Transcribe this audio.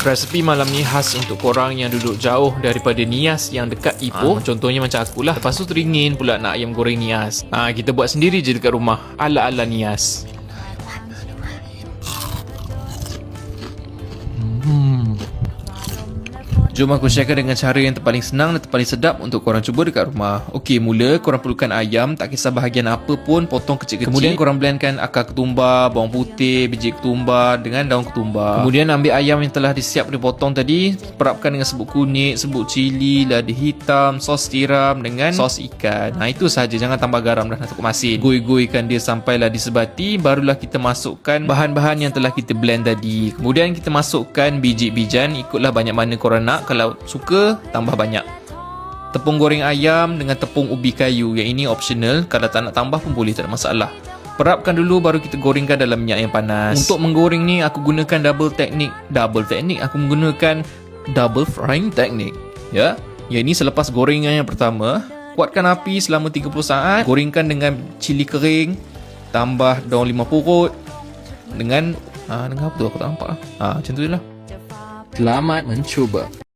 Resepi malam ni khas untuk korang yang duduk jauh daripada Nias yang dekat Ipoh. Contohnya macam akulah. Lepas tu teringin pula nak ayam goreng Nias. Ha, kita buat sendiri je dekat rumah. Ala-ala Nias. Jom aku sharekan dengan cara yang terpaling senang dan terpaling sedap untuk korang cuba dekat rumah. Okey, mula korang perlukan ayam, tak kisah bahagian apa pun, potong kecil-kecil. Kemudian korang blendkan akar ketumbar, bawang putih, biji ketumbar dengan daun ketumbar. Kemudian ambil ayam yang telah disiap dipotong tadi, perapkan dengan serbuk kunyit, serbuk cili, lada hitam, sos tiram dengan sos ikan. Nah, itu sahaja. Jangan tambah garam dan takut masin. Goi-goikan dia sampailah disebati, barulah kita masukkan bahan-bahan yang telah kita blend tadi. Kemudian kita masukkan biji-bijan, ikutlah banyak mana korang nak. Kalau suka, tambah banyak. Tepung goreng ayam dengan tepung ubi kayu Yang ini optional. Kalau tak nak tambah pun boleh tak ada masalah. Perapkan dulu baru kita gorengkan dalam minyak yang panas. Untuk menggoreng ni aku gunakan double teknik Double teknik Aku menggunakan double frying teknik Ya? Yang ini selepas gorengan yang pertama. Kuatkan api selama 30 saat. Gorengkan dengan cili kering. Tambah daun lima purut. Dengan ha, Dengan apa tu? Aku tak nampak. Ha, Macam tu je lah. Selamat mencuba.